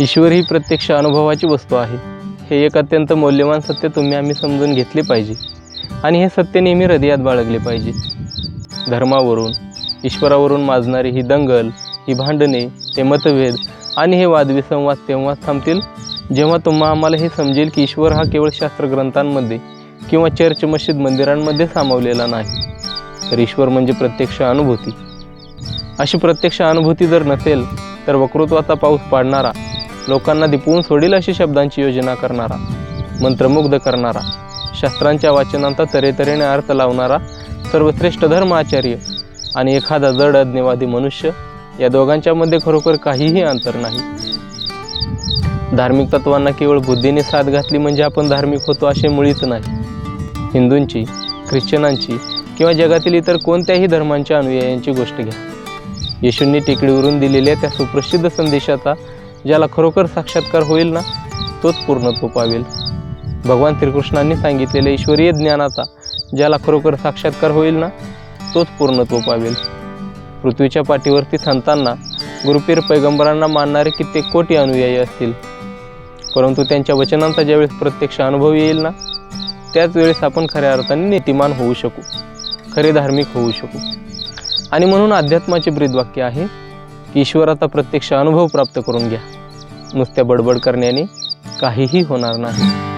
ईश्वर ही प्रत्यक्ष अनुभवाची वस्तू आहे. हे एक अत्यंत मौल्यवान सत्य तुम्ही आम्ही समजून घेतले पाहिजे. आणि हे सत्य नेहमी हृदयात बाळगले पाहिजे. धर्मावरून ईश्वरावरून माजणारी ही दंगल ही भांडणे हे मतभेद आणि हे वादविसंवाद तेव्हाच थांबतील? जेव्हा तुम्हा आम्हाला हे समजेल की ईश्वर हा केवळ शास्त्रग्रंथांमध्ये किंवा चर्च मशीद मंदिरांमध्ये सामावलेला नाही तर ईश्वर म्हणजे प्रत्यक्ष अनुभूती. अशी प्रत्यक्ष अनुभूती जर नसेल तर वक्तृत्वाचा पाऊस पाडणारा लोकांना दिपवून सोडील अशी शब्दांची योजना करणारा मंत्रमुग्ध करणारा शास्त्रांच्या वाचनांचा तऱ्हेतऱ्हेने अर्थ लावणारा सर्वश्रेष्ठ धर्म आचार्य आणि एखादा जड अज्ञवादी मनुष्य या दोघांच्यामध्ये खरोखर काहीही अंतर नाही. धार्मिक तत्वांना केवळ बुद्धीने साथ घातली म्हणजे आपण धार्मिक होतो असे मुळीच नाही. हिंदूंची ख्रिश्चनांची किंवा जगातील इतर कोणत्याही धर्मांच्या अनुयायांची गोष्ट घ्या. येशूंनी टेकडीवरून दिलेल्या त्या सुप्रसिद्ध संदेशाचा ज्याला खरोखर साक्षात्कार होईल ना तोच पूर्णत्व पावेल भगवान श्रीकृष्णांनी सांगितलेल्या ईश्वरीय ज्ञानाचा ज्याला खरोखर साक्षात्कार होईल ना तोच पूर्णत्व पावेल पृथ्वीच्या पाठीवरती संतांना गुरुपीर पैगंबरांना मानणारे कित्येक कोटी अनुयायी असतील. परंतु त्यांच्या वचनांचा ज्यावेळेस प्रत्यक्ष अनुभव येईल ना त्याच वेळेस आपण खऱ्या अर्थाने नीतिमान होऊ शकू खरे धार्मिक होऊ शकू. आणि म्हणून अध्यात्माचे ब्रीदवाक्य आहे की ईश्वराचा प्रत्यक्ष अनुभव प्राप्त करून घ्या. नुसत्या बडबड करण्याने काहीही होणार नाही.